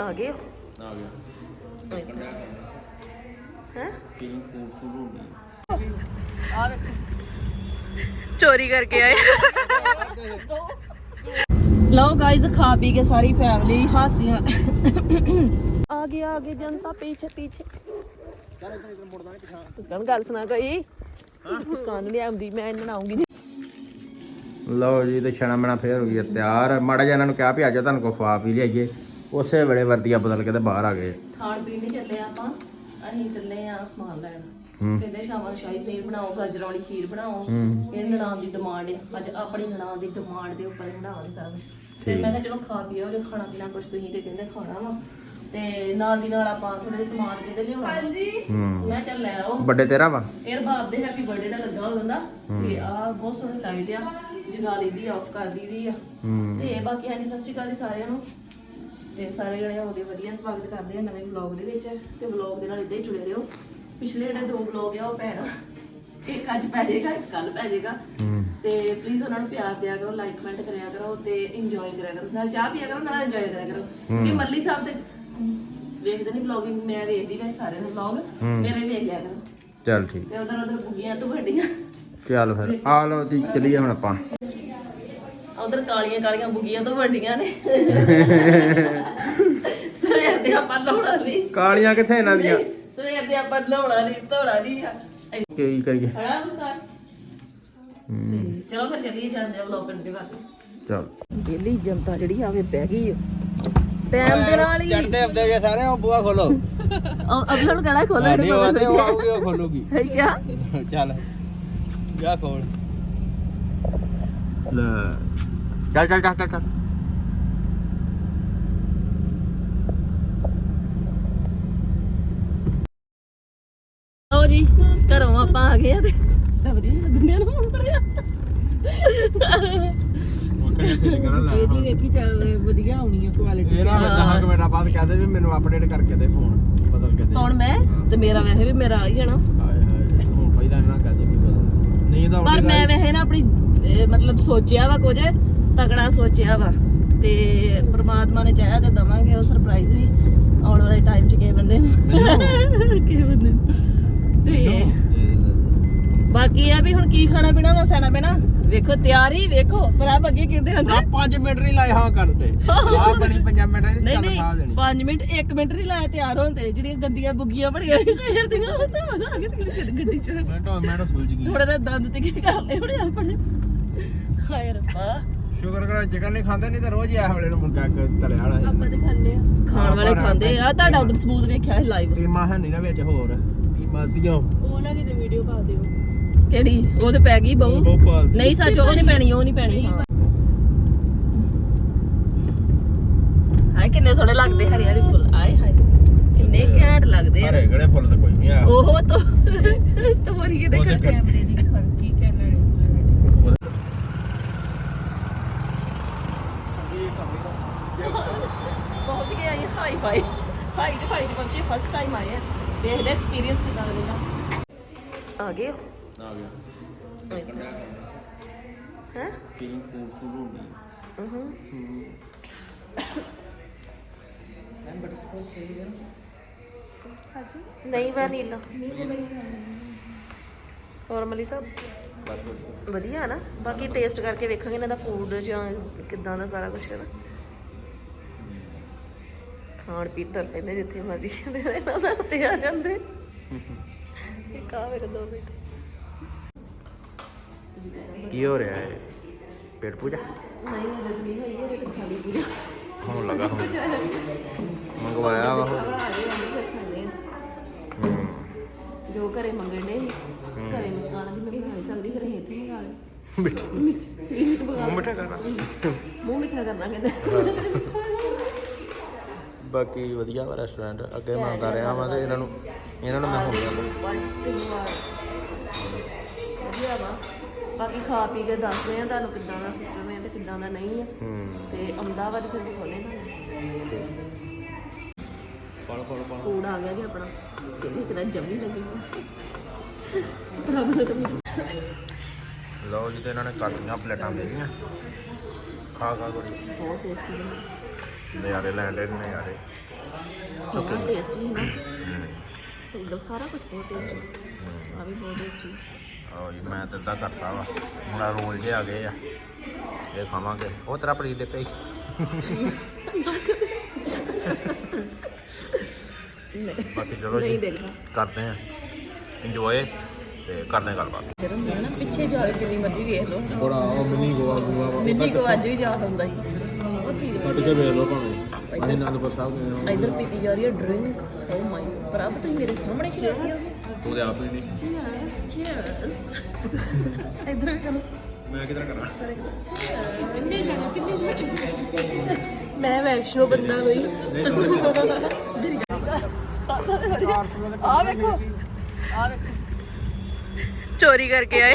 ਆ ਗਏ ਹੋ? ਆ ਗਿਆ ਹੈ? ਫੀਲਿੰਗ ਫੂਡ ਫੂਡ ਚੋਰੀ ਕਰਕੇ ਆਏ। ਲਓ ਗਾਇਜ਼ ਖਾ ਪੀ ਕੇ ਸਾਰੀ ਫੈਮਿਲੀ ਹਾਸੀਆਂ। ਆਗੇ ਆਗੇ ਜਨਤਾ ਪੀਛੇ ਪੀਛੇ। ਮੁਸਕਾਨ ਗੱਲ ਸੁਣਾ ਕੋਈ? ਮੁਸਕਾਨ ਨਹੀਂ ਆਉਂਦੀ ਮੈਂ ਇਹਨਾਂ ਆਉਂਗੀ ਲਓ ਜੀ ਤੇ ਛਣਾ ਮਣਾ ਫੇਰ ਹੋ ਗਈ ਹੈ ਤਿਆਰ। ਮਾੜਾ ਜਿਹਾ ਇਹਨਾਂ ਨੂੰ ਕਿਹਾ ਵੀ ਅੱਜ ਤੁਹਾਨੂੰ ਕੋ ਖਵਾ ਪੀ ਲਿਆਈਏ। ਉਸੇ ਵੇਲੇ ਵਰਦੀਆਂ ਬਦਲ ਕੇ ਤੇ ਬਾਹਰ ਆ ਗਏ। ਖਾਣ ਪੀਣ ਨਹੀਂ ਚੱਲੇ ਆਪਾਂ ਅਸੀਂ ਚੱਲੇ ਆ ਸਮਾਨ ਲੈਣ। ਕਹਿੰਦੇ ਸ਼ਾਮਾਂ ਨੂੰ ਸ਼ਾਹੀ ਪਨੀਰ ਬਣਾਓ ਗਾਜਰਾਂ ਵਾਲੀ ਖੀਰ ਬਣਾਓ। ਇਹ ਨਨਾਣ ਦੀ ਡਿਮਾਂਡ ਆ। ਅੱਜ ਆਪਣੀ ਨਨਾਣ ਦੀ ਡਿਮਾਂਡ ਦੇ ਉੱਪਰ ਬਣਾਵਾਂਗੇ ਸਾਰਾ। ਫਿਰ ਮੈਂ ਕਿਹਾ ਚਲੋ ਖਾ ਪੀਓ ਜੋ ਖਾਣਾ ਪੀਣਾ ਕੁਝ ਤੁਸੀਂ ਤੇ ਕਹਿੰਦੇ ਖਾਣਾ ਵਾ। ਤੇ ਨਾਲ ਦੀ ਨਾਲ ਆਪਾਂ ਥੋੜੇ ਸਮਾਨ ਕਹਿੰਦੇ ਲਿਆਉਣਾ। ਹਾਂਜੀ। ਮੈਂ ਚੱਲ ਲੈ ਆਓ। ਵੱਡੇ ਤੇਰਾ ਵਾ? 에ਅਰ ਬਾਬ ਦੇ ਹੈਪੀ ਬਰਥਡੇ ਦਾ ਲੱਗਾ ਹੁੰਦਾ। ਤੇ ਆ ਬਹੁਤ ਸੋਹਣੀ ਲਾਈਟ ਆ। ਜਗਾ ਲਈਦੀ ਆਫ ਕਰ ਦਈਦੀ ਆ। ਤੇ ਬਾਕੀ ਹਾਂਜੀ ਸਤਿ ਸ਼੍ਰੀ ਅਕਾਲ ਜੀ ਸਾਰਿਆਂ ਨੂੰ। ਤੇ ਸਾਰੇ ਜਣੇ ਹੋਗੇ ਵਧੀਆ ਸਵਾਗਤ ਕਰਦੇ ਆ ਨਵੇਂ ਵਲੌਗ ਦੇ ਵਿੱਚ। ਤੇ ਵਲੌਗ ਦੇ ਨਾਲ ਇਦਾਂ ਹੀ ਜੁੜੇ ਰਹੋ। ਪਿਛਲੇ ਜਿਹੜੇ ਦੋ ਵਲੌਗ ਆ ਉਹ ਭੈਣ ਇੱਕ ਅੱਜ ਪੈ ਜਾਏਗਾ ਕੱਲ ਪੈ ਜਾਏਗਾ। ਤੇ ਪਲੀਜ਼ ਉਹਨਾਂ ਨੂੰ ਪਿਆਰ ਦਿਆ ਕਰੋ ਲਾਈਕ ਕਮੈਂਟ ਕਰਿਆ ਕਰੋ ਤੇ ਇੰਜੋਏ ਕਰਿਆ ਕਰੋ। ਨਾਲ ਚਾਹ ਪੀਆ ਕਰੋ ਨਾਲ ਇੰਜੋਏ ਕਰਿਆ ਕਰੋ। ਕਿਉਂਕਿ ਮੱਲੀ ਸਾਹਿਬ ਤੇ ਵੇਖਦੇ ਨਹੀਂ ਵਲੌਗਿੰਗ ਮੈਂ ਵੇਖਦੀ ਵੈਸੇ ਸਾਰੇ ਦੇ ਵਲੌਗ ਮੇਰੇ ਵੇਖ ਲਿਆ ਕਰੋ। ਚੱਲ ਠੀਕ। ਤੇ ਉਧਰ ਉਧਰ ਬੁੱਗੀਆਂ ਤੋਂ ਵੱਡੀਆਂ ਚੱਲ ਫਿਰ ਆ ਲਓ ਜੀ ਚਲੀਏ ਹੁਣ ਆਪਾਂ। ਉਧਰ ਕਾਲੀਆਂ ਕਾਲੀਆਂ ਬੁੱਗੀਆਂ ਤੋਂ ਵੱਡੀਆਂ ਨੇ। ਸਵੇਰ ਦੇ ਆਪਾਂ ਲਾਉਣਾ ਨਹੀਂ। ਕਾਲੀਆਂ ਕਿੱਥੇ ਇਹਨਾਂ ਦੀਆਂ? ਸਵੇਰ ਦੇ ਆਪਾਂ ਲਾਉਣਾ ਨਹੀਂ ਧੋਣਾ ਨਹੀਂ ਆ। ਕੀ ਕਰੀਏ। ਹਣਾ ਮੁਸਤਾਨ ਤੇ ਚਲੋ ਫਿਰ ਚੱਲੀਏ ਜਾਂਦੇ ਆ ਵਲੌਗ ਕੰਟੀਨਿਊ ਕਰਦੇ ਚੱਲ। ਦਿੱਲੀ ਜਨਤਾ ਜਿਹੜੀ ਆਵੇ ਬਹਿ ਗਈ ਟਾਈਮ ਦੇ ਨਾਲ ਹੀ। ਚੜਦੇ ਆਉਂਦੇ ਜੇ ਸਾਰੇ ਉਹ ਬੂਆ ਖੋਲੋ। ਅਗਲਾ ਨੂੰ ਕਹਿਣਾ ਖੋਲਣ ਨਹੀਂ ਉਹ ਆਂਦੇ ਉਹ ਆਊਗੀ ਉਹ ਖੋਲੂਗੀ। ਅੱਛਾ। ਚੱਲ। ਜਾ ਖੋਲ। ਲੈ। ਚੱਲ ਚੱਲ ਚੱਲ ਚੱਲ ਚੱਲ। ਲਓ ਜੀ ਘਰੋਂ ਆਪਾਂ ਆ ਗਏ ਆ ਤੇ ਦਬਦੀ ਜੀ ਗੁੰਨਿਆਂ ਨੂੰ ਫੋਨ ਕਰਿਆ ਇਹਦੀ ਵੇਖੀ ਚੱਲ ਵਧੀਆ ਆਉਣੀ ਆ ਕੁਆਲਿਟੀ ਇਹ ਨਾ 10 ਮਿੰਟ ਬਾਅਦ ਕਹਦੇ ਵੀ ਮੈਨੂੰ ਅਪਡੇਟ ਕਰਕੇ ਦੇ ਫੋਨ ਬਦਲ ਕੇ ਦੇ। ਕੌਣ ਮੈਂ? ਤੇ ਮੇਰਾ ਵੈਸੇ ਵੀ ਮੇਰਾ ਆ ਹੀ ਜਾਣਾ। ਹਾਏ ਹਾਏ ਹੁਣ ਪਹਿਲਾਂ ਇਹਨਾਂ ਕਹਦੇ ਵੀ ਬਦਲ। ਨਹੀਂ ਤਾਂ ਪਰ ਮੈਂ ਵੈਸੇ ਨਾ ਆਪਣੀ ਮਤਲਬ ਸੋਚਿਆ ਵਾ ਕੁਝ ਤਗੜਾ ਸੋਚਿਆ ਵਾ ਤੇ ਪ੍ਰਮਾਤਮਾ ਨੇ ਚਾਹਿਆ ਤੇ ਦਵਾਂਗੇ ਉਹ ਸਰਪ੍ਰਾਈਜ਼ ਵੀ ਆਉਣ ਵਾਲੇ ਟਾਈਮ 'ਚ ਕਿਸੇ ਬੰਦੇ ਨੂੰ। ਕਿਸੇ ਬੰਦੇ ਨੂੰ। ਤੇ ਬਾਕੀ ਇਹ ਆ ਵੀ ਹੁਣ ਕੀ ਖਾਣਾ ਪੀਣਾ ਵਾ ਸੈਣਾ ਪੈਣਾ ਵੇਖੋ ਤਿਆਰੀ ਵੇਖੋ ਪਰ ਆਪ ਅੱਗੇ ਕਿੰਦੇ ਹੁੰਦੇ? ਆ 5 ਮਿੰਟ ਨਹੀਂ ਲਾਏ ਹਾਂ ਕਰਨ ਤੇ। ਆ ਬਣੀ 5 ਮਿੰਟ ਨਹੀਂ ਨਹੀਂ ਦੇਣੀ। 5 ਮਿੰਟ 1 ਮਿੰਟ ਨਹੀਂ ਲਾਇਆ ਤਿਆਰ ਹੋਣ ਤੇ। ਜਿਹੜੀਆਂ ਗੰਦੀਆਂ ਬੁੱਗੀਆਂ ਬੜੀਆਂ ਸੀ ਸਵੇਰ ਦੀਆਂ ਉਹ ਤਾਂ ਆ ਗਏ ਤੇ ਕਿਹੜੀ ਗੱਡੀ ਚ। ਮੈਂ ਤਾਂ ਮੈਂ ਤਾਂ ਸੁਲਝ ਗਈ। ਹੁਣ ਇਹਦਾ ਦੰਦ ਤੇ ਕੀ ਕਰ ਲਏ ਹੁਣ ਆਪਣੇ? ਹਾਏ ਰੱਬਾ। ਸ਼ੁਕਰ ਕਰੋ ਚਿਕਨ ਨਹੀਂ ਖਾਂਦੇ ਨਹੀਂ ਤਾਂ ਰੋਜ਼ ਹੀ ਆ ਵੇਲੇ ਨੂੰ ਮੁਰਗਾ ਇੱਕ ਤਲਿਆ ਵਾਲਾ ਆਪਾਂ ਤੇ ਖਾਂਦੇ ਆ। ਖਾਣ ਵਾਲੇ ਖਾਂਦੇ ਆ। ਤੁਹਾਡਾ ਉਧਰ ਸਬੂਤ ਵੇਖਿਆ ਸੀ ਲਾਈਵ ਟੀਮਾ ਹੈ ਨਹੀਂ ਨਾ ਵਿੱਚ ਹੋਰ। ਟੀਮਾ ਦੀਆਂ ਉਹਨਾਂ ਦੀ ਤੇ ਵੀਡੀਓ ਪਾ ਦਿਓ। ਕਿਹੜੀ? ਉਹ ਤੇ ਪੈ ਗਈ ਬਹੂ। ਨਹੀਂ ਸੱਚ ਉਹ ਨਹੀਂ ਪੈਣੀ ਉਹ ਨਹੀਂ ਪੈਣੀ। ਹਾਂ। ਹਾਏ ਕਿੰਨੇ ਸੋਹਣੇ ਲੱਗਦੇ ਹਰੇ ਹਰੇ ਫੁੱਲ। ਆਏ ਹਾਏ ਕਿੰਨੇ ਘੈਂਟ ਲੱਗਦੇ ਆ। ਹਰੇ ਗੜੇ ਫੁੱਲ ਤਾਂ ਕੋਈ ਨਹੀਂ ਆ। ਉਹ ਤੋਂ ਤੋਰੀ ਦੇ ਉਹ ਕੱਟ ਦੇਖ। ਕੈਮਰੇ ਦੀ ਫ਼ਰਕ ਕੀ ਕਹਿਣਾ ਪਹੁੰਚ ਗਏ ਆਈ ਹਾਈ ਫਾਈ ਹਾਈ ਤੇ ਫਾਈ ਪਹੁੰਚੇ ਫਸਟ ਟਾਈਮ ਆਏ ਆ ਦੇਖਦੇ ਐਕਸਪੀਰੀਅੰਸ ਕਿਦਾਂ ਲੱਗਦਾ ਆ ਗਏ ਆ ਗਿਆ ਹੈ ਫੀਲਿੰਗ ਫੂਡ ਫੂਡ ਨਹੀਂ ਵੈਨੀਲਾ ਹੋਰ ਮਲੀ ਸਾਹਿਬ ਬਸ ਵਧੀਆ ਵਧੀਆ ਨਾ ਬਾਕੀ ਟੇਸਟ ਕਰਕੇ ਵੇਖਾਂਗੇ ਇਹਨਾਂ ਦਾ ਫੂਡ ਜਾਂ ਕਿੱਦਾਂ ਦਾ ਸਾਰਾ ਕੁਝ ਹੈ ਨਾ ਖਾਣ ਪੀਣ ਤੁਰ ਪੈਂਦੇ ਜਿੱਥੇ ਮਰਜ਼ੀ ਜਾਂਦੇ ਨੇ, ਇਹਨਾਂ ਦਾ ਤੇ ਆ ਜਾਂਦੇ। ਇੱਕ ਆ ਵੇਖ ਦੋ ਮਿੰਟ ਕੀ ਹੋ ਰਿਹਾ ਹੈ? ਪੇਟ ਪੂਜਾ? ਨਹੀਂ ਹਜੇ ਨਹੀਂ ਹੋਈ ਹੈ ਤੇ ਖਾਲੀ ਪੂਜਾ। ਹੋਣ ਲੱਗਾ ਹੁਣ। ਮੰਗਵਾਇਆ ਵਾ ਜੋ ਘਰੇ ਮੰਗਣ ਦੇ ਘਰੇ ਮੁਸਕਾਨ ਦੀ ਮੈਂ ਖਾ ਨਹੀਂ ਸਕਦੀ ਫਿਰ ਇੱਥੇ ਮੰਗਾ ਮਿੱਠੀ। ਮਿੱਠ। ਮੰਗਾ ਮੂੰਹ ਮਿੱਠਾ ਕਰਨਾ। ਮੂੰਹ ਮਿੱਠਾ ਕਰਨਾ ਕਹਿੰਦੇ। ਬਾਕੀ ਵਧੀਆ ਵਾ ਰੈਸਟੋਰੈਂਟ ਅੱਗੇ ਮੈਂ ਆਉਂਦਾ ਰਿਹਾ ਵਾਂ ਤੇ ਇਹਨਾਂ ਨੂੰ ਇਹਨਾਂ ਨੂੰ ਮੈਂ ਹੋ ਗਿਆ। ਵਨ ਤਿੰਨ ਵਾਰ ਵਧੀਆ ਵਾ। ਬਾਕੀ ਖਾ ਪੀ ਕੇ ਦੱਸਦੇ ਆ ਤੁਹਾਨੂੰ ਕਿੱਦਾਂ ਦਾ ਸਿਸਟਮ ਹੈ ਤੇ ਕਿੱਦਾਂ ਦਾ ਨਹੀਂ ਹੈ। ਹੂੰ। ਤੇ ਅਮਦਾਵਾਦ ਫਿਰ ਖੋਲੇ ਨਾ। ਫੜ ਫੜ ਫੜ ਫੂਡ ਆ ਗਿਆ ਜੀ ਆਪਣਾ। ਕਿੰਨੀ ਤਰ੍ਹਾਂ ਜੰਮੀ ਲੱਗੀ ਬਰਾਬਰ ਤਾਂ ਮੁਝ ਲਓ ਜੀ ਤੇ ਇਹਨਾਂ ਨੇ ਕਾਟੀਆਂ ਪਲੇਟਾਂ ਦੇ ਦਿੱਤੀਆਂ ਖਾ ਖਾ। ਕੋਈ ਬਹੁਤ ਟੇਸਟੀ ਬਣੀ। ਨਜ਼ਾਰੇ ਲੈਣ ਦੇ ਨਜ਼ਾਰੇ ਬਹੁਤ ਟੇਸਟੀ ਹੈ ਨਾ। ਸਹੀ ਗੱਲ ਸਾਰਾ ਕੁਝ ਬਹੁਤ ਟੇਸਟੀ ਆ ਵੀ ਬਹੁਤ ਟੇਸਟੀ ਜੀ ਮੈਂ ਤਾਂ ਇਦਾਂ ਕਰਤਾ ਵਾ। ਹੁਣ ਆਹ ਰੋਲ ਜੇ ਆ ਗਏ ਆ। ਇਹ ਖਾਵਾਂਗੇ। ਉਹ ਤੇਰਾ ਪਨੀਰ ਦੇ ਪਈ ਬਾਕੀ ਚਲੋ ਨਹੀਂ ਜੀ ਦੇਖਦਾ ਕਰਦੇ ਆ। ਇੰਜੋਏ ਤੇ ਕਰਦੇ ਆ ਗੱਲਬਾਤ। ਜਿਹੜਾ ਹੁੰਦਾ ਨਾ ਪਿੱਛੇ ਜਾ ਕੇ ਕਿੰਨੀ ਮਰਜ਼ੀ ਵੇਖ ਲਓ। ਬੜਾ ਉਹ ਮਿਨੀ ਗੋਆ ਗੋਆ ਮਿੰਨੀ ਕੋ ਅੱਜ ਵੀ ਯਾਦ ਹੁੰਦਾ ਸੀ। ਉਹ ਚੀਜ਼ ਕੱਢ ਕੇ ਵੇਖ ਲਓ ਭਾਵੇਂ ਅਸੀਂ ਅਨੰਦਪੁਰ ਸਾਹਿਬ ਗਏ ਇਧਰ ਪੀਤੀ ਜਾ ਰਹੀ ਹੈ ਡਰਿੰਕ ਓ ਮਾਈ ਪ੍ਰਭ ਤੁਸੀਂ ਮੇਰੇ ਸਾਹਮਣੇ ਕਿਉਂ ਆਈ ਹੋ ਹਾਂ ਤੂੰ ਤੇ ਆਪ ਹੀ ਨਹੀਂ ਚੀਅਰਸ ਚੀਅਰਸ ਇਧਰ ਵੀ ਕਰੋ ਮੈਂ ਕਿਧਰ ਕਰਾਂ ਕਿੰਨੇ ਜਾਣੇ ਕਿੰਨੇ ਜਾਣੇ ਮੈਂ ਵੈਸ਼ਨੋ ਬੰਦਾ ਬਈ ਆ ਵੇਖੋ ਆ ਵੇਖੋ ਚੋਰੀ ਕਰਕੇ ਆਏ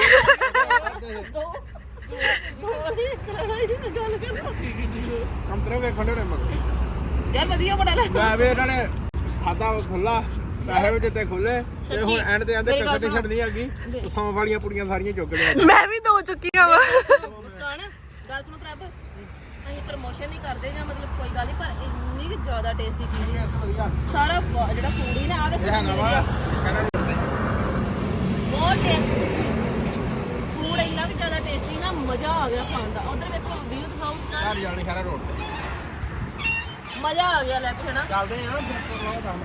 ਅੰਤਰੇ ਵੇਖਣ ਦੇ ਮਗਰ ਯਾਰ ਵਧੀਆ ਬਣਾ ਲੈ ਮੈਂ ਵੇ ਇਹਨਾਂ ਨੇ ਖਾਦਾ ਖੁੱਲਾ ਪੈਸੇ ਵੀ ਦਿੱਤੇ ਖੁੱਲੇ ਤੇ ਹੁਣ ਐਂਡ ਤੇ ਆਂਦੇ ਮੇਰੀ ਗੱਲ ਪੈਸੇ ਛੱਡ ਨਹੀਂ ਹੈਗੀ ਸੌਂ ਵਾਲੀਆਂ ਪੁੜੀਆਂ ਸਾਰੀਆਂ ਚੁੱਕ ਲਿਆ ਮੈਂ ਵੀ ਦੋ ਚੁੱਕੀ ਆ ਵਾ ਮੁਸਕਾਨ ਗੱਲ ਸੁਣੋ ਪ੍ਰਭ ਅਸੀਂ ਪ੍ਰਮੋਸ਼ਨ ਨਹੀਂ ਕਰਦੇ ਜਾਂ ਮਤਲਬ ਕੋਈ ਗੱਲ ਨਹੀਂ ਪਰ ਇੰਨੀ ਕੁ ਜ਼ਿਆਦਾ ਟੇਸਟੀ ਚੀਜ਼ ਹੈ ਸਾਰਾ ਫ- ਜਿਹੜਾ ਫੂਡ ਹੀ ਨਾ ਆ ਇਹ ਹੈਗਾ ਵਾ ਕਹਿੰਦਾ ਬਹੁਤ ਟੇਸਟੀ ਵੀ ਟੇਸਟੀ ਨਾ ਮਜ਼ਾ ਆ ਗਿਆ ਖਾਣ ਦਾ। ਉਧਰ ਵੇਖੋ ਵੀਊ ਦਿਖਾਓ ਘਰ ਜਾਣੀ ਖਰਾ ਰੋਡ ਤੇ। ਮਜ਼ਾ ਆ ਗਿਆ ਲੈ ਕੇ ਹਨਾ? ਚੱਲਦੇ ਆ ਬਿਲਕੁਲ ਲਓ ਕੰਮ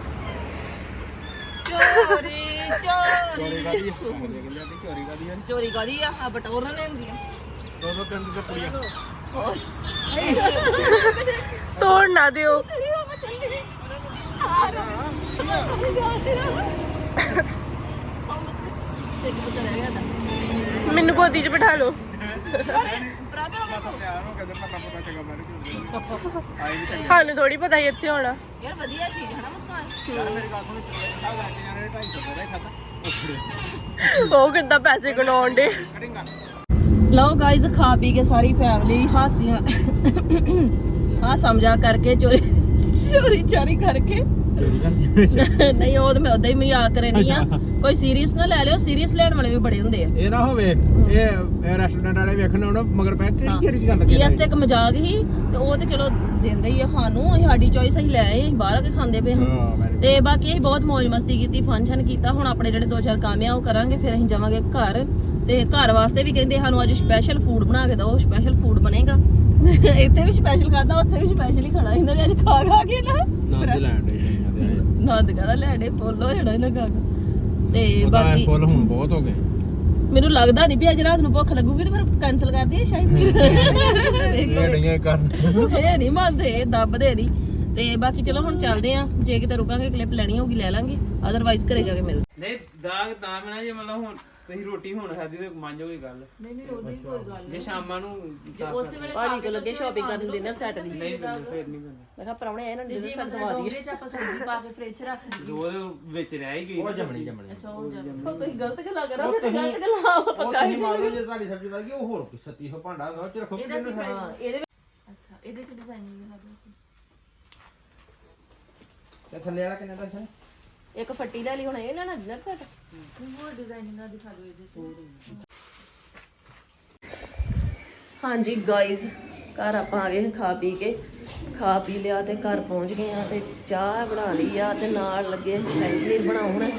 ਚੋਰੀ ਚੋਰੀ। ਚੋਰੀ ਕਾਦੀ ਕਹਿੰਦੇ ਆ? ਚੋਰੀ ਕਾਦੀ ਹੈ ਚੋਰੀ ਕਰੀ ਆ? ਆ ਬਟੋਰ ਨਾਲ ਲੈਂਦੀ ਆ। ਦੋ ਦੋ ਤਿੰਨ ਤਿੰਨ ਪੁੜੀਆਂ ਹੋਰ। ਤੋੜ ਨਾ ਦਿਓ। ਮੈਨੂੰ ਗੋਦੀ 'ਚ ਬਿਠਾ ਲਓ। ਸਾਨੂੰ ਥੋੜੀ ਪਤਾ ਸੀ ਇੱਥੇ ਹੋਣਾ ਯਾਰ ਵਧੀਆ ਚੀਜ਼ ਹੈ ਨਾ ਮੁਸਕਾਨ ਉਹ ਕਿੱਦਾਂ ਪੈਸੇ ਗਣਾਉਣ ਦੇ ਲਓ ਗਾਇਜ਼ ਖਾ ਪੀ ਕੇ ਸਾਰੀ ਫੈਮਿਲੀ ਹਾਸੀਆਂ ਹਾਂ ਸਮਝਾ ਕਰਕੇ, ਚੋਰੀ ਚੋਰੀ ਚਾਰੀ ਕਰਕੇ। ਨਹੀਂ ਉਹ ਤਾਂ ਮੈਂ ਉਦਾਂ ਹੀ ਮਜ਼ਾਕ ਕਰਨੀ ਆ। ਕੋਈ ਸੀਰੀਅਸ ਨਾ ਲੈ ਲਿਓ ਸੀਰੀਅਸ ਲੈਣ ਵਾਲੇ ਵੀ ਬੜੇ ਹੁੰਦੇ ਆ। ਇਹ ਨਾ ਹੋਵੇ ਇਹ ਇਹ ਰੈਸਟੋਰੈਂਟ ਵਾਲੇ ਵੇਖਣ ਆਉਣ ਮਗਰ ਪੈ ਕਿਹੜੀ ਕਿਹੜੀ ਗੱਲ ਇਹ ਅਸਤੇ ਇੱਕ ਮਜ਼ਾਕ ਹੀ ਤੇ ਉਹ ਤੇ ਚਲੋ ਦਿੰਦੇ ਹੀ ਆ ਖਾਣ। ਨੂੰ ਅਸੀਂ ਸਾਡੀ ਚੋਇਸ ਅਸੀਂ ਲੈ ਆਏ ਬਾਹਰ ਆ ਕੇ ਖਾਂਦੇ ਪਏ ਹਾਂ। ਤੇ ਬਾਕੀ ਅਸੀਂ ਬਹੁਤ ਮौज ਮਸਤੀ ਕੀਤੀ ਫੰਕਸ਼ਨ ਕੀਤਾ। ਹੁਣ ਆਪਣੇ ਜਿਹੜੇ ਦੋ ਚਾਰ ਕੰਮ ਆ ਉਹ ਕਰਾਂਗੇ ਫਿਰ ਅਸੀਂ ਜਾਵਾਂਗੇ ਘਰ। ਤੇ ਘਰ ਵਾਸਤੇ ਵੀ ਕਹਿੰਦੇ ਸਾਨੂੰ ਅੱਜ ਸਪੈਸ਼ਲ ਫੂਡ ਬਣਾ ਕੇ ਦਿਓ ਸਪੈਸ਼ਲ ਫੂਡ ਬਣੇਗਾ। ਇੱਥੇ ਵੀ ਸਪੈਸ਼ਲ ਖਾਦਾ ਉੱਥੇ ਵੀ ਸਪੈਸ਼ਲ ਹੀ ਖਾਣਾ। ਇਹਨਾਂ ਨੇ ਅੱਜ ਖਾ ਖਾ ਕੇ ਨਾ। ਨਾ ਤੇ ਲੈਣ ਤੇ ਨੰਦ ਕਰਾ ਲੈਣੇ ਫੁੱਲ ਹੋ ਜਾਣਾ ਇਹਨਾਂ ਖਾ ਕੇ ਤੇ ਉਹਦਾ ਬਾਕੀ ਫੁੱਲ ਹੁਣ ਬਹੁਤ ਹੋ ਗਏ। ਮੈਨੂੰ ਲੱਗਦਾ ਨਹੀਂ ਵੀ ਅੱਜ ਰਾਤ ਨੂੰ ਭੁੱਖ ਲੱਗੂਗੀ ਤੇ ਫਿਰ ਕੈਨਸਲ ਕਰ ਦਈਏ ਸ਼ਾਇਦ ਇਹ ਨਹੀਂ ਕਰਨ। ਇਹ ਨਹੀਂ ਮੰਨਦੇ ਦੱਬਦੇ ਨਹੀਂ ਤੇ ਬਾਕੀ ਚਲੋ ਹੁਣ ਚੱਲਦੇ ਆ। ਜੇ ਕਿਤੇ ਰੁਕਾਂਗੇ ਕਲਿੱਪ ਲੈਣੀ ਹੋਊਗੀ ਲੈ ਲਾਂਗੇ। ਅਦਰਵਾਈਜ਼ ਘਰੇ ਜਾ ਕੇ ਮਿਲਦੇ ਨਹੀਂ ਦਾਗ ਤਾਂ ਮੈਂ ਜੇ ਮਤਲਬ ਹੁਣ ਤੁਸੀਂ ਰੋਟੀ ਹੁਣ ਖਾਦੀ ਤੇ ਮੰਨੋਗੇ ਗੱਲ। ਨਹੀਂ ਨਹੀਂ ਉਹਦੀ ਕੋਈ ਗੱਲ ਜੇ ਸ਼ਾਮਾਂ ਨੂੰ ਉਸੇ ਭਾਜੀ ਕੋ ਲੱਗੇ ਸ਼ਾਪਿੰਗ ਕਰਨ ਡਿਨਰ ਸੈੱਟ ਦੀ। ਨਹੀਂ ਫੇਰ ਨਹੀਂ ਬੰਦੇ ਮੈਂ ਕਿਹਾ ਪਰੌਣੇ ਆਏ ਨਾ ਡਿਨਰ ਸੈੱਟ ਦਵਾ ਦਈਏ। ਦੋ ਦੇ ਵਿੱਚ ਰਹਿ ਹੀ ਗਈ ਉਹ ਜਮਣੀ ਜਮਣੀ। ਤੁਸੀਂ ਗਲਤ ਗੱਲਾਂ ਕਰੋ ਤੇ ਗਲਤ ਗੱਲਾਂ ਆਪ ਉਹ ਪੱਕਾ ਤੁਸੀਂ ਮੰਨ ਲਓ ਜੇ ਤੁਹਾਡੀ ਸਬਜ਼ੀ ਵੱਧ ਗਈ ਉਹ ਹੋਰ ਕੋਈ 3700 ਭਾਂਡਾ ਉਹ ਚ ਰੱਖੋ ਹਾਂ ਇਹਦੇ ਤੇ ਥੱਲੇ ਵਾਲਾ ਕਿੰਨੇ ਦਾ ਸੀ ਇੱਕ ਫੱਟੀ ਲੈ ਲਈ ਹੁਣ ਇਹ ਲੈਣਾ ਡਿਨਰ ਸੈੱਟ। ਹਾਂਜੀ ਗਾਇਜ਼ ਘਰ ਆਪਾਂ ਆ ਗਏ ਖਾ ਪੀ ਕੇ। ਖਾ ਪੀ ਲਿਆ ਤੇ ਘਰ ਪਹੁੰਚ ਗਏ ਆ ਤੇ ਚਾਹ ਬਣਾ ਲਈ ਆ ਤੇ ਨਾਲ ਲੱਗੇ ਪਨੀਰ ਬਣਾਉਣ।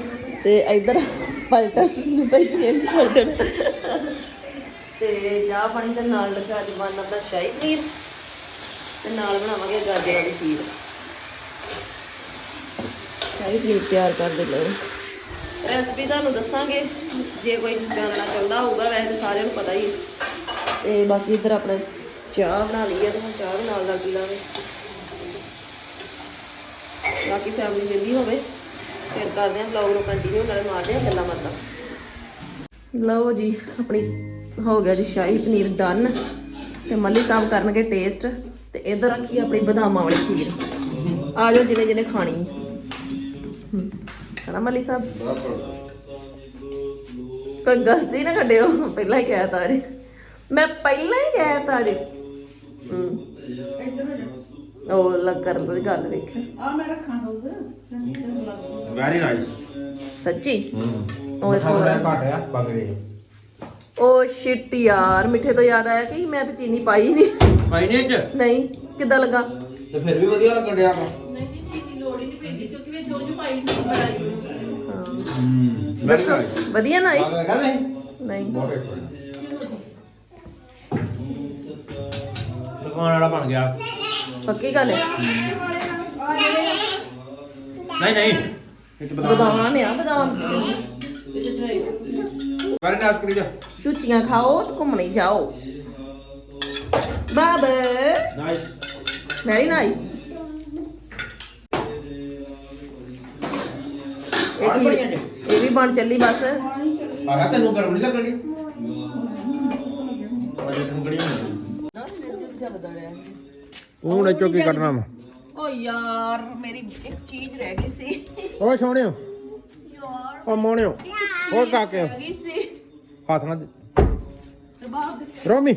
ਤੇ ਇੱਧਰ ਪਲਟਣ ਬੈਠੇ ਨੇ ਪਲਟਣ। ਤੇ ਚਾਹ ਪਾਣੀ ਦੇ ਨਾਲ ਲੱਗਾ ਬਣ ਆਪਣਾ ਸ਼ਾਹੀ ਪਨੀਰ। ਤੇ ਨਾਲ ਬਣਾਵਾਂਗੇ ਗਾਜਰਾਂ ਦੀ ਖੀਰ। ਸ਼ਾਹੀ ਪਨੀਰ ਤਿਆਰ ਕਰ ਦੇ ਲਓ ਰੈਸਪੀ ਤੁਹਾਨੂੰ ਦੱਸਾਂਗੇ। ਜੇ ਕੋਈ ਜਾਣਨਾ ਚਾਹੁੰਦਾ ਹੋਊਗਾ ਵੈਸੇ ਤਾਂ ਸਾਰਿਆਂ ਨੂੰ ਪਤਾ ਹੀ ਹੈ। ਤੇ ਬਾਕੀ ਇੱਧਰ ਆਪਣਾ ਚਾਹ ਬਣਾ ਲਈ ਹੈ ਤੇ ਹੁਣ ਚਾਹ ਨਾਲ ਲੱਗ ਲਾਂਗੇ। ਬਾਕੀ ਫੈਮਿਲੀ ਮਿਲਦੀ ਹੋਵੇ ਫਿਰ ਕਰਦੇ ਆਂ ਵਲੌਗ ਨੂੰ ਕੰਟੀਨਿਊ ਨਾਲੇ ਮਾਰਦੇ ਆਂ ਗੱਲਾਂ ਬਾਤਾਂ। ਲਓ ਜੀ ਆਪਣੀ ਹੋ ਗਿਆ ਜੀ ਸ਼ਾਹੀ ਪਨੀਰ ਡਨ ਤੇ ਮੱਲੀ ਸਾਹਿਬ ਕਰਨਗੇ ਟੇਸਟ ਤੇ ਇੱਧਰ ਰੱਖੀ ਆਪਣੀ ਬਦਾਮਾਂ ਵਾਲੀ ਖੀਰ। ਆ ਜਾਓ ਜਿਹਨੇ ਜਿਹਨੇ ਖਾਣੀ। ਹਨਾ ਮੱਲੀ ਸਾਹਿਬ। ਕੋਈ ਗਲਤੀ ਨਾ ਕੱਢਿਓ ਪਹਿਲਾਂ ਹੀ ਕਹਿ ਤਾ ਜੀ ਮੈਂ ਪਹਿਲਾਂ ਹੀ ਕਹਿ ਤਾ ਜੀ ਹੂੰ ਉਹ ਲੱਗ ਕਰਨ ਦੀ ਗੱਲ ਵੇਖਿਆ। ਵੈਰੀ ਨਾਈਸ ਸੱਚੀ? ਹੂੰ। ਉਹ ਇੱਕ ਹੋਰ। ਘਟ ਆ ਉਹ ਸ਼ਿਟ ਯਾਰ ਮਿੱਠੇ ਤੋਂ ਯਾਦ ਆਇਆ ਕਿ ਮੈਂ ਤਾਂ ਚੀਨੀ ਪਾਈ ਨਹੀਂ ਪਾਈਨੇ ਚ ਨਹੀਂ ਕਿੱਦਾਂ ਲੱਗਾ? ਤੇ ਫਿਰ ਵੀ ਵਧੀਆ ਲੱਗਣ ਡਿਆ ਵਾ। ਵਧੀਆ ਨਾਈਸ ਲਗਾ ਨਹੀਂ ਨਹੀਂ ਦੁਕਾਨ ਵਾਲਾ ਬਣ ਗਿਆ। ਪੱਕੀ ਗੱਲ ਹੈ। ਨਹੀਂ ਨਹੀਂ। ਇੱਕ ਬਦਾਮ। ਬਦਾਮ ਆ ਬਦਾਮ। ਵਿੱਚ ਡਰਾਈ ਕਰੇ ਨਾਸ ਕਰੀ ਜਾ। ਚੁੱਚੀਆਂ ਖਾਓ ਤੇ ਘੁੰਮਣੇ ਜਾਓ। ਬਾਬਾ ਨਾਈਸ ਵੈਰੀ ਨਾਈਸ ਇਹ ਆਹ ਕੀ ਬਣੀਆਂ ਜੇ? ਇਹ ਵੀ ਬਣ ਚੱਲੀ ਬਸ। ਆਹ ਤੈਨੂੰ ਗਰਮ ਨਹੀਂ ਲੱਗਣੀ? ਅਜੇ ਤੈਨੂੰ ਗੜੀ ਨਹੀਂ ਤੂੰ ਨੇ ਚੋਕੀ ਕੱਢਣਾ ਵਾ? ਓ ਯਾਰ ਮੇਰੀ ਇੱਕ ਚੀਜ਼ ਰਹਿ ਗਈ ਸੀ। ਓ ਸੋਹਣਿਓ। ਯਾਰ। ਓ ਮੋਹਣਿਓ। ਓ ਕਾਕੇ ਰਹਿ ਗਈ ਸੀ। ਹੱਥ ਨਾਲ ਰਬਾਬ ਦੇ ਰੋਮੀ।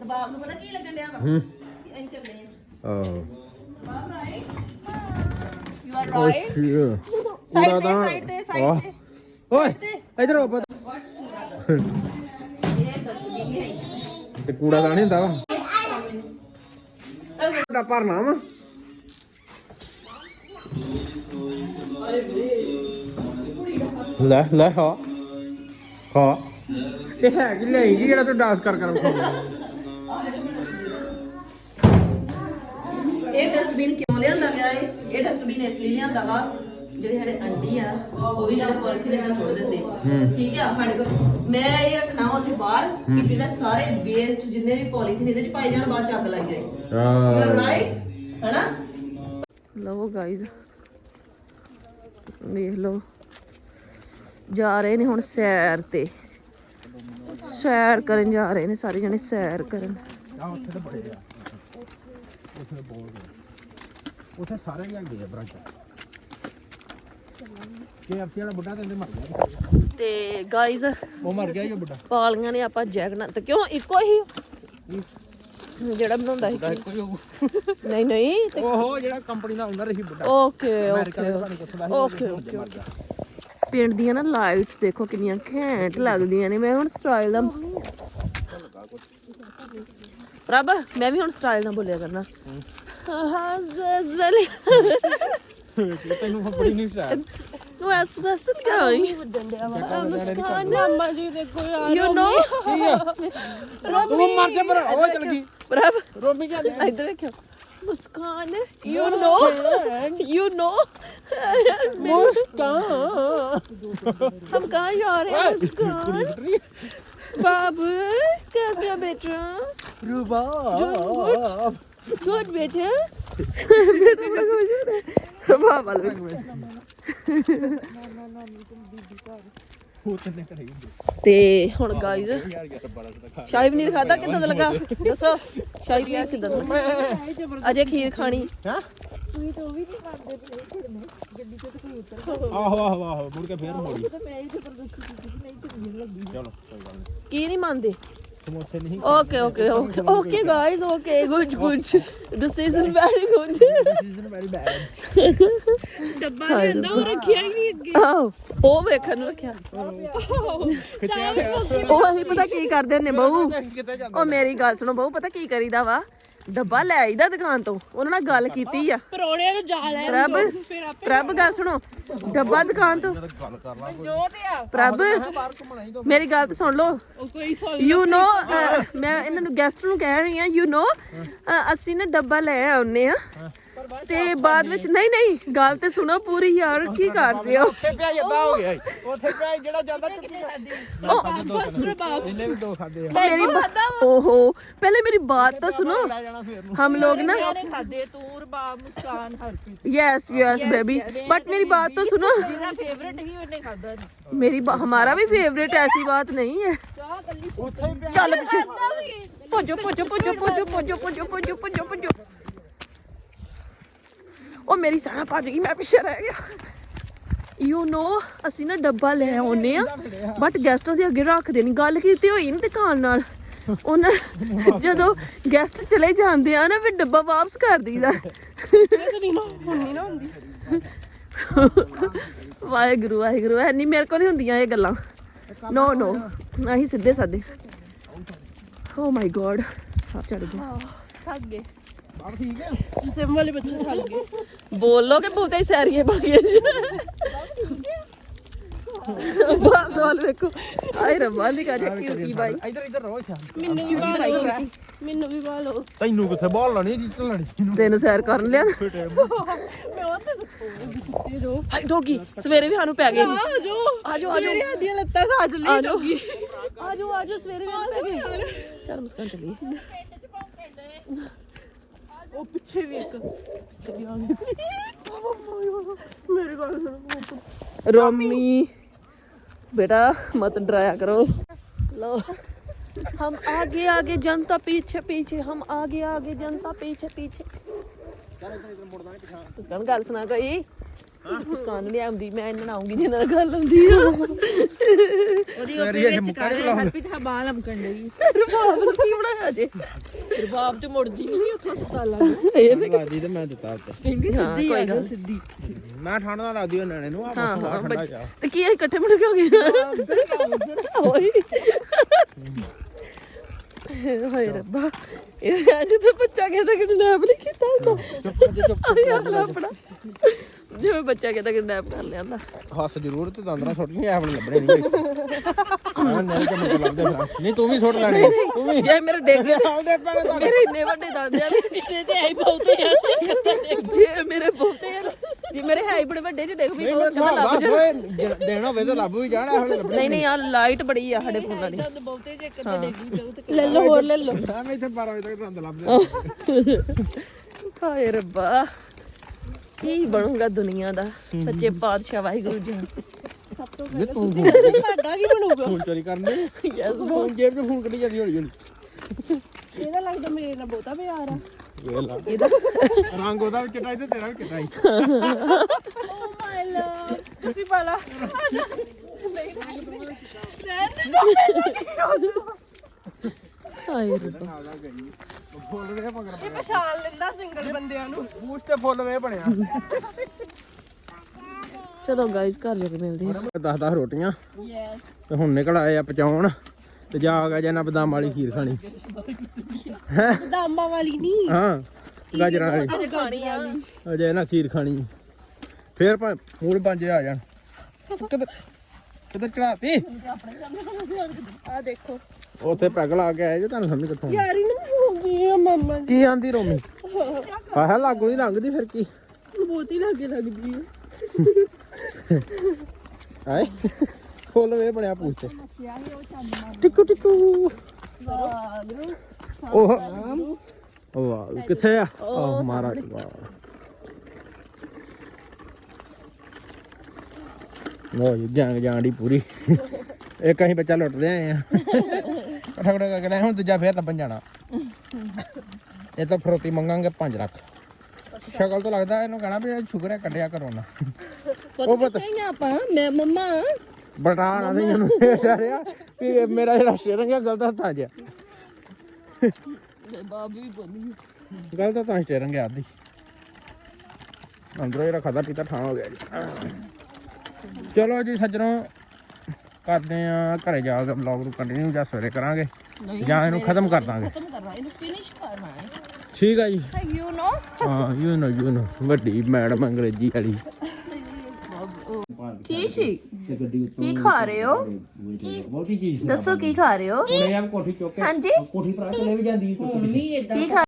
ਰਬਾਬ ਨੂੰ ਪਤਾ ਕੀ ਲੱਗਣ ਡਿਆ ਵਾ? ਹੂੰ। ਅਸੀਂ ਚੱਲੇ ਆ। ਆਹ। ਰਬਾਬ right you are right side ਤੇ ਸਾਈਡ ਤੇ ਸਾਈਡ ਤੇ। ਓਏ ਇਧਰ ਆ ਪੁੱਤ ਤੇ ਕੂੜਾ ਤਾਂ ਨਹੀਂ ਹੁੰਦਾ ਵਾ। ਤੁਹਾਡਾ ਭਰਨਾ ਵਾ। ਲੈ ਲੈ ਹਾਂ ਹਾਂ ਇਹ ਹੈ ਕਿ ਲੈ ਜੀ ਜਿਹੜਾ ਤੂੰ ਡਾਂਸ ਕਰ ਕਰ ਇਹ ਡਸਟਬਿਨ ਕਿਉਂ ਲਿਆਂਦਾ ਗਿਆ ਇਹ ਡਸਟਬਿਨ ਇਸ ਲਈ ਲਿਆਂਦਾ ਵਾ ਜਿਹੜੇ ਸਾਡੇ ਆਂਟੀ ਆ ਉਹ ਵੀ ਜਿਹੜੇ ਪੋਲੀਥੀਨ ਵਿੱਚ ਸੁੱਟ ਦਿੰਦੇ। ਹੂੰ। ਠੀਕ ਆ ਸਾਡੇ ਕੋਲ ਮੈਂ ਇਹ ਰੱਖਣਾ ਉੱਥੇ ਬਾਹਰ ਕਿ ਜਿਹੜਾ ਸਾਰੇ ਵੇਸਟ ਜਿੰਨੇ ਵੀ ਪੋਲੀਥੀਨ ਇਹਦੇ ਚ ਪਾਈ ਜਾਣ ਬਾਅਦ ਚੱਕ ਲਾਈ ਜਾਏ। ਯੂ ਆਰ ਹਾਂ ਰਾਈਟ ਹੈਨਾ? ਲਓ ਗਾਇਜ਼ ਵੇਖ ਲਓ। ਜਾ ਰਹੇ ਨੇ ਹੁਣ ਸੈਰ ਤੇ। ਸੈਰ ਕਰਨ ਜਾ ਰਹੇ ਨੇ ਸਾਰੇ ਜਣੇ ਸੈਰ ਕਰਨ। ਉੱਥੇ ਤਾਂ ਬੜੇ ਆ। ਉੱਥੇ ਬੋਲ ਉੱਥੇ ਸਾਰੇ ਹੈਗੇ ਆ ਬ੍ਰਾਂਚ। KFC ਵਾਲਾ ਬੁੱਢਾ ਤੇ ਇਹਦੇ ਮਰ ਗਿਆ। ਤੇ ਗਾਇਜ਼ ਉਹ ਮਰ ਗਿਆ ਹੀ ਉਹ ਬੁੱਢਾ। ਪਾਲੀਆਂ ਨੇ ਆਪਾਂ ਜੈਕਟਾਂ ਤੇ ਕਿਉਂ ਇੱਕੋ ਹੀ? ਜਿਹੜਾ ਬਣਾਉਂਦਾ ਸੀ ਉਹ ਨਹੀਂ ਨਹੀਂ ਤੇ ਓਹੋ ਜਿਹੜਾ ਕੰਪਨੀ ਦਾ ਓਨਰ ਸੀ ਬੁੱਢਾ ਓਕੇ ਓਕੇ ਓਕੇ ਪਿੰਡ ਦੀਆਂ ਨਾ ਲਾਈਟਸ ਦੇਖੋ ਕਿੰਨੀਆਂ ਘੈਂਟ ਲੱਗਦੀਆਂ ਨੇ। ਮੈਂ ਹੁਣ ਸਟਾਈਲ ਦਾ ਰੱਬ ਮੈਂ ਵੀ ਹੁਣ ਸਟਾਈਲ ਨਾਲ ਬੋਲਿਆ ਕਰਨਾ। ਹਾਂ। ਬਸ ਵੈਲੀ ਤੈਨੂੰ ਫੱਪੜੀ ਨਹੀਂ style No, that's where's it going? You know? ਤੂੰ ਮਰ ਜਾ ਪਰ ਉਹ ਚਲ ਗਈ Bravo. ਰੋਮੀ ਜਾਂਦੀ ਇਧਰ ਦੇਖੋ ਮੁਸਕਾਨ ਯੂ ਨੋ ਯੂ ਨੋ ਮੁਸਕਾਨ ਹਮ ਕਹਾਂ ਜਾ ਰਹੇ ਹਾਂ ਮੁਸਕਾਨ ਬਾਬ ਕੈਸੇ ਹੋ ਬੇਟਾ ਰੂਬਾ ਪ੍ਰਭਾਵ ਵਾਲ ਤੇ ਹੁਣ ਗਾਇਜ਼ ਸ਼ਾਹੀ ਪਨੀਰ ਖਾਦਾ ਕਿਦਾਂ ਦਾ ਲੱਗਾ? ਦੱਸੋ। ਸ਼ਾਹੀ ਪਨੀਰ ਕਿਦਾਂ ਦਾ ਅਜੇ ਖੀਰ ਖਾਣੀ। ਹਾਂ? ਤੁਸੀਂ ਤਾਂ ਉਹ ਵੀ ਨਹੀਂ ਖਾਂਦੇ ਗੱਡੀ ਤੋਂ ਕੋਈ ਉਤਰ ਆਹੋ ਆਹੋ ਆਹੋ ਮੁੜ ਕੇ ਫੇਰ ਮੋੜੀ। ਮੈਂ ਇਹ ਜ਼ਬਰਦਸਤੀ ਕੀਤੀ ਨਹੀਂ ਚੰਗੀ ਲੱਗੀ ਚਲੋ ਕੀ ਨਹੀਂ ਮੰਨਦੇ? ਪਤਾ ਕੀ ਕਰਦੇ ਹੁੰਨੇ ਬਹੂ ਉਹ ਮੇਰੀ ਗੱਲ ਸੁਣੋ ਬਹੁ ਪਤਾ ਕੀ ਕਰੀਦਾ ਵਾ ਡੱਬਾ ਲੈ ਆਈਦਾ ਦੁਕਾਨ ਤੋਂ। ਉਹਨਾਂ ਨਾਲ ਗੱਲ ਕੀਤੀ ਆ। ਪਰੋਣੇ ਨੂੰ ਜਾ ਲੈ ਪ੍ਰਭ ਪ੍ਰਭ ਗੱਲ ਸੁਣੋ। ਡੱਬਾ ਦੁਕਾਨ ਤੋਂ। ਪ੍ਰਭ ਮੇਰੀ ਗੱਲ ਤਾਂ ਸੁਣ ਲਓ। ਯੂ ਨੋ ਮੈਂ ਇਹਨਾਂ ਨੂੰ ਗੈਸਟ ਨੂੰ ਕਹਿ ਰਹੀ ਆ ਯੂ ਨੋ ਅਸੀਂ ਨਾ ਡੱਬਾ ਲੈ ਆਉਨੇ ਆ ਤੇ ਬਾਅਦ ਵਿੱਚ ਨਹੀਂ ਨਹੀਂ ਗੱਲ ਤੇ ਸੁਣੋ ਪੂਰੀ ਯਾਰ ਕੀ ਕਰਦੇ ਹੋ? ਉੱਥੇ ਪਿਆ ਜੱਦਾ ਹੋ ਗਿਆ ਉੱਥੇ ਪਿਆ ਜਿਹੜਾ ਜਾਂਦਾ ਚੁੱਕੀ ਇਹਨੇ ਵੀ ਦੋ ਖਾਦੇ ਆ। ਮੇਰੀ ਓਹੋ ਪਹਿਲੇ ਮੇਰੀ ਬਾਤ ਤਾਂ ਸੁਣੋ। ਹਮ ਲੋਗ ਨਾ ਖਾਦੇ ਤੂਰ ਬਾ Muskan Harpreet yes yes baby but ਮੇਰੀ ਬਾਤ ਤਾਂ ਸੁਣੋ। ਮੇਰਾ ਫੇਵਰਿਟ ਹੀ ਉਹਨੇ ਖਾਦਾ ਮੇਰੀ ਹਮਾਰਾ ਵੀ ਫੇਵਰਿਟ ਐਸੀ ਬਾਤ ਨਹੀਂ ਹੈ। ਚੱਲ ਪਿੱਛੇ। ਭੋਜੋ ਭੋਜੋ ਭੋਜੋ ਭੋਜੋ ਭੋਜੋ ਭੋਜੋ ਭੋਜੋ ਭੋਜੋ। ਉਹ ਮੇਰੀ ਸਾਣਾ ਭੱਜ ਗਈ, ਮੈਂ ਪਿੱਛੇ ਰਹਿ ਗਿਆ। ਯੂ نو ਅਸੀਂ ਨਾ ਡੱਬਾ ਲੈ ਆਉਨੇ ਆ ਬਟ ਗੈਸਟਾਂ ਦੇ ਅੱਗੇ ਰੱਖ ਦੇਣੀ ਗੱਲ ਕੀਤੀ ਹੋਈ ਨਾ ਦੁਕਾਨ ਨਾਲ। ਉਹਨਾਂ ਜਦੋਂ ਗੈਸਟ ਚਲੇ ਜਾਂਦੇ ਆ ਨਾ, ਫਿਰ ਡੱਬਾ ਵਾਪਸ ਕਰ ਦਈਦਾ। ਵਾਹਿਗੁਰੂ ਵਾਹਿਗੁਰੂ ਐ ਨਹੀਂ ਮੇਰੇ ਕੋਲ ਨਹੀਂ ਹੁੰਦੀਆਂ ਇਹ ਗੱਲਾਂ। ਨੋ ਨੋ ਅਸੀਂ ਸਿੱਧੇ ਸਾਦੇ ਓ oh ਮਾਈ ਗੋਡ ਸਾਹ ਚੜ ਗਿਆ ਥੱਕ ਗਏ। ਜਿਮ ਵਾਲੇ ਬੱਚੇ ਥੱਕ ਗਏ ਬੋਲੋ ਕਿ ਬਹੁਤੇ ਹੀ ਸੈਰੀਏ ਬਣ ਗਏ ਜੀ। ਬਾਹ ਦੋਲ ਵੇਖੋ। ਆਏ ਰੱਬਾ ਦੀ ਕਾ ਚੱਕੀ ਕੀ ਬਾਈ। ਇੱਧਰ ਇੱਧਰ ਰੋ ਛਾ ਮੈਨੂੰ ਵੀ ਬਾਲ ਲਓ ਮੈਨੂੰ ਵੀ ਬਾਲ ਲਓ। ਤੈਨੂੰ ਕਿੱਥੇ ਬਾਲ ਲਾਣੀ ਜੀ ਲੜੀ ਤੈਨੂੰ ਸੈਰ ਕਰਨ ਲਿਆ। ਮੈਂ ਉਹ ਤੇ ਕੁੱਤੇ ਰੋ। ਹਾਈ ਡੋਗੀ ਸਵੇਰੇ ਵੀ ਸਾਨੂੰ ਪੈ ਗਏ ਸੀ। ਆ ਜੋ ਆ ਜਾਓ ਆ ਜਾਓ। ਮੇਰੇ ਹੱਡੀਆਂ ਲੱਤਾਂ ਖਾ ਆ ਚਲੀ ਜਾਓ। ਆ ਜਾਓ ਆ ਜਾਓ ਸਵੇਰੇ ਵੀ ਪੈ ਗਏ। ਚੱਲ ਮੁਸਕਾਨ ਚੱਲੀਏ। ਉਹ ਪਿੱਛੇ ਵੀ ਇੱਕ ਮੇਰੇ ਕੋਲ रोमी बेटा मत डराया करो लो हम आगे आगे जनता पीछे पीछे हम आगे आगे जनता पीछे पीछे ਮੁਸਕਾਨ ਗੱਲ ਸੁਣਾ ਕੋਈ ਮੁਸਕਾਨ ਨਹੀਂ ਆਉਂਦੀ ਮੈਂ ਇਹਨਾਂ ਨਾਲ ਆਉਂਗੀ ਜਿਹਨਾਂ ਨਾਲ ਗੱਲ ਹੁੰਦੀ ਆ। ਉਹਦੀ ਉਹਦੇ ਵਿੱਚ ਕਰ ਹਰਪੀਤ ਹਬਾਲ ਅਮਕਣ ਲਈ ਰਬਾਬ ਨੂੰ ਕੀ ਬਣਾਇਆ ਜੇ? ਰਬਾਬ ਤੇ ਮੁੜਦੀ ਨਹੀਂ ਉੱਥੋਂ ਹਸਪਤਾਲ ਇਹ ਵੀ ਲਾਦੀ ਤੇ ਮੈਂ ਦਿੱਤਾ ਉੱਤੇ ਕਹਿੰਦੀ ਸਿੱਧੀ ਆ ਗੱਲ ਸਿੱਧੀ। ਮੈਂ ਠੰਡ ਨਾਲ ਲਾਦੀ ਉਹ ਨਿਆਣੇ ਨੂੰ ਆ ਬਸ ਠੰਡਾ ਜਾ ਤੇ ਕੀ ਇਹ ਇਕੱਠੇ ਮੁੜ ਕੇ ਹੋ ਗਏ? ਓਏ। ਹਾਏ ਰੱਬਾ ਇਹ ਅੱਜ ਤਾਂ ਬੱਚਾ ਕਹਿੰਦਾ ਕਿ ਨੈਪ ਨਹੀਂ ਕੀਤਾ। ਹੁੰਦਾ ਚੁੱਪ ਆਪਣਾ। ਜਿਵੇਂ ਬੱਚਾ ਕਹਿੰਦਾ ਕਿ ਨੈਪ ਕਰ ਲਿਆਂਦਾ। ਹੱਸ ਜ਼ਰੂਰ ਤੇ ਦੰਦਰਾ ਸੁੱਟ ਨਹੀਂ ਆਪਣੇ ਲੱਭਣੇ ਨਹੀਂ ਹਾਂ ਨਹੀਂ ਤੇ ਮੈਨੂੰ ਲੱਭਦੇ ਫਿਰ ਨਹੀਂ ਤੂੰ ਵੀ ਸੁੱਟ ਲੈਣੇ। ਤੂੰ ਵੀ। ਜੇ ਮੇਰੇ ਡਿੱਗ ਆਉਂਦੇ ਪੈਣੇ ਤਾਂ ਮੇਰੇ ਇੰਨੇ ਵੱਡੇ ਦੰਦ ਆ। ਵੀ ਮੇਰੇ ਤੇ ਆਈ ਬਹੁਤੇ ਆ ਜੇ ਮੇਰੇ ਬਹੁਤੇ ਆ ਜੇ ਮੇਰੇ ਹੈ ਹੀ ਬੜੇ ਵੱਡੇ ਜੇ ਡਿੱਗ ਵੀ ਬਹੁਤ ਜ਼ਿਆਦਾ ਲੱਭ ਜਾਣ। ਦੇਣਾ ਹੋਵੇ ਤਾਂ ਲੱਭ ਵੀ ਜਾਣਾ ਹੁਣ ਲੱਭਣੇ ਨਹੀਂ ਨਹੀਂ ਆ ਲਾਈਟ ਬੜੀ ਆ ਸਾਡੇ ਫੋਨਾਂ ਦੀ ਬਹੁਤੇ ਜੇ ਡੇਗੀ ਲੈ ਲਓ ਹੋਰ ਲੈ ਲਓ। ਮੈਂ ਇੱਥੇ 12 ਵਜੇ ਤੱਕ ਦੰਦ ਲੱਭਦੇ ਹਾਏ ਰੱਬਾ। ਕੀ ਬਣੂਗਾ ਦੁਨੀਆ ਦਾ? ਸੱਚੇ ਪਾਤਸ਼ਾਹ ਵਾਹਿਗੁਰੂ ਜੀ। ਇਹ ਤੂੰ ਤੁਹਾਡਾ ਕੀ ਬਣੂਗਾ? ਫੋਨ ਚੋਰੀ ਕਰਨੇ। ਯੈਸ ਫੋਨ ਜੇਬ 'ਚ ਫੋਨ ਕੱਢੀ ਜਾਂਦੀ ਹੌਲੀ ਹੌਲੀ। ਇਹਦਾ ਲੱਗਦਾ ਮੇਰੇ ਨਾਲ ਬਹੁਤਾ ਪਿਆਰ ਆ। ਵੇਖ ਲਾ। ਇਹਦਾ ਰੰਗ ਉਹਦਾ ਵੀ ਚਿੱਟਾ ਤੇ ਤੇਰਾ ਵੀ ਚਿੱਟਾ ਹੀ ਓ ਮਾਈ ਲਵ ਤੁਸੀਂ ਪਾਲਾ ਹਾਏ ਰੱਬਾ। ਫੁੱਲ ਵੇ ਮਗਰ ਇਹ ਪਛਾਣ ਲੈਂਦਾ ਸਿੰਗਲ ਬੰਦਿਆਂ ਨੂੰ। ਬੂਸ ਤੇ ਫੁੱਲ ਵੇ ਬਣਿਆ। ਚਲੋ ਗਾਇਸ ਘਰ ਜਾ ਕੇ ਮਿਲਦੇ ਹਾਂ। 10 10 ਰੋਟੀਆਂ। ਯੈਸ ਤੇ ਹੁਣ ਨਿਕਲ ਆਏ ਆ ਪਚਾਉਣ। ਤੇ ਜਾ ਗਿਆ ਜਨਾ ਬਦਾਮ ਵਾਲੀ ਖੀਰ ਖਾਣੀ। ਹੈ? ਦਾਮਾ ਵਾਲੀ ਨਹੀਂ ਹਾਂ ਗਾਜਰਾਂ ਵਾਲੀ। ਅਜੇ ਖਾਣੀ ਆ। ਅਜੇ ਨਾ ਖੀਰ ਖਾਣੀ ਫੇਰ ਭਾ ਮੂਲ ਪੰਜੇ ਆ ਜਾਣ। ਕਿੱਧਰ ਕਿੱਧਰ ਚੜਾਤੀ ਆ ਦੇਖੋ। ਉੱਥੇ ਪੈਗ ਲਾ ਕੇ ਆਏ ਜੇ ਤੁਹਾਨੂੰ ਸਮਝ ਕਿੱਥੋਂ ਆਉਣੀ। ਯਾਰੀ ਨੂੰ ਹੋ ਗਈ ਆ ਮੰਮਾ ਕੀ ਆਂਦੀ ਰੋਮੀ? ਆਹ ਲਾਗੋ ਨਹੀਂ ਲੰਘਦੀ ਫਿਰ ਕੀ? ਬਹੁਤ ਹੀ ਲੱਗੇ ਲੱਗਦੀ ਹੈ ਆਏ ਫੁੱਲ ਵੇ ਬਣਿਆ ਪੂਛ ਤੇ। ਟਿੱਕੂ ਟਿੱਕੂ। ਉਹ ਉਹ ਵਾਹ ਕਿੱਥੇ ਆ? ਉਹ ਮਹਾਰਾਜ ਵਾਹ। ਲੋ ਜੀ ਜੰਗ ਜਾਂਦੀ ਪੂਰੀ। ਇੱਕ ਅਸੀਂ ਬੱਚਾ ਲੁੱਟਦੇ ਆਏ ਆ। ਇਕੱਠਾ ਕਰਕੇ ਹੁਣ ਦੂਜਾ ਫੇਰ ਲੱਭਣ ਜਾਣਾ। ਇਹ ਤਾਂ ਫਰੋਤੀ ਮੰਗਾਂਗੇ 5 ਲੱਖ ਸ਼ਕਲ ਤੋਂ ਲੱਗਦਾ ਇਹਨੂੰ ਕਹਣਾ ਵੀ ਸ਼ੁਕਰ ਹੈ ਕੱਢਿਆ ਕਰੋ ਨਾ। ਉਹ ਪਤਾ ਨਹੀਂ ਆਪਾਂ ਮੈਂ ਮੰਮਾ। ਬਟਾਣ ਆਦੇ ਇਹਨੂੰ ਡਰਿਆ ਵੀ ਮੇਰਾ ਜਿਹੜਾ ਸਟੀਅਰਿੰਗ ਹੈ ਗਲਤ ਹੱਥਾਂ 'ਚ। ਬਾਬ ਵੀ ਬੋਲੀ। ਗਲਤ ਹੱਥਾਂ 'ਚ ਸਟੀਅਰਿੰਗ ਹੈ ਆਦੀ। ਅੰਦਰੋਂ ਜਿਹੜਾ ਖਾਦਾ ਪੀਤਾ ਠਾਂ ਹੋ ਗਿਆ ਜੀ। ਚਲੋ ਜੀ ਸੱਜਣੋ ਕਰਦੇ ਆ ਘਰੇ ਜਾ ਕੇ ਵਲੌਗ ਨੂੰ ਕੰਟੀਨਿਊ ਜਾਂ ਸਵੇਰੇ ਕਰਾਂਗੇ ਜਾਂ ਇਹਨੂੰ ਖਤਮ ਕਰ ਦਾਂਗੇ। ਖਤਮ ਕਰਨਾ ਇਹਨੂੰ ਫਿਨਿਸ਼ ਕਰਨਾ ਹੈ। ਠੀਕ ਆ ਜੀ। ਯੂ نو ਹਾਂ ਯੂ ਨੋ ਯੂ ਨੋ ਵੱਡੀ ਮੈਡਮ ਅੰਗਰੇਜ਼ੀ ਵਾਲੀ। ਕੀ ਸੀ? ਕੀ ਖਾ ਰਹੇ ਹੋ? ਬਹੁਤੀ ਚੀਜ਼ ਦੱਸੋ ਕੀ ਖਾ ਰਹੇ ਹੋ? ਉਹਨੇ ਆ ਕੋਠੀ ਚੁੱਕ ਕੇ ਹਾਂਜੀ? ਕੋਠੀ ਭਰਾ ਕੇ ਲੈ ਵੀ ਜਾਂਦੀ ਕੀ ਖਾ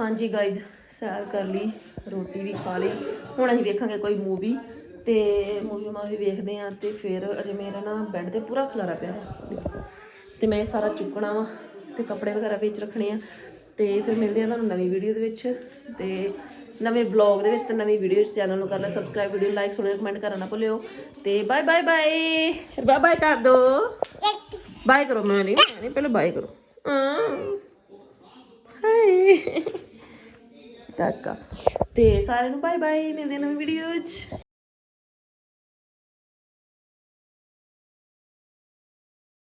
ਹਾਂਜੀ ਗਾਇਜ਼ ਸੈਰ ਕਰ ਲਈ ਰੋਟੀ ਵੀ ਖਾ ਲਈ। ਹੁਣ ਅਸੀਂ ਵੇਖਾਂਗੇ ਕੋਈ ਮੂਵੀ ਤੇ ਮੂਵੀ ਮਾਵੀ ਵੇਖਦੇ ਆਂ ਤੇ ਫਿਰ ਅਜੇ ਮੇਰਾ ਨਾ ਬੈੱਡ ਤੇ ਪੂਰਾ ਖਲਾਰਾ ਪਿਆ ਹੈ। ਤੇ ਮੈਂ ਇਹ ਸਾਰਾ ਚੁੱਕਣਾ ਵਾ ਤੇ ਕੱਪੜੇ ਵਗੈਰਾ ਵਿੱਚ ਰੱਖਣੇ ਆ ਤੇ ਫਿਰ ਮਿਲਦੇ ਆ ਤੁਹਾਨੂੰ ਨਵੀਂ ਵੀਡੀਓ ਦੇ ਵਿੱਚ। ਤੇ ਨਵੇਂ ਵਲੌਗ ਦੇ ਵਿੱਚ ਤੇ ਨਵੀਂ ਵੀਡੀਓ ਇਸ ਚੈਨਲ ਨੂੰ ਕਰ ਲੈ ਸਬਸਕ੍ਰਾਈਬ ਵੀਡੀਓ ਲਾਈਕ ਸੁਣਿਓ ਕਮੈਂਟ ਕਰਨਾ ਨਾ ਭੁੱਲਿਓ। ਤੇ bye bye bye bye bye ਕਰ ਦੋ। ਬਾਏ ਕਰੋ ਮੈਂ ਨਹੀਂ ਨਹੀਂ, ਪਹਿਲਾਂ ਬਾਏ ਕਰੋ। ਹਾਂ। ਹਾਏ ਤੱਕ ਤੇ ਸਾਰਿਆਂ ਨੂੰ ਬਾਏ ਬਾਏ ਮਿਲਦੇ ਹਾਂ ਨਵੀਂ ਵੀਡੀਓ 'ਚ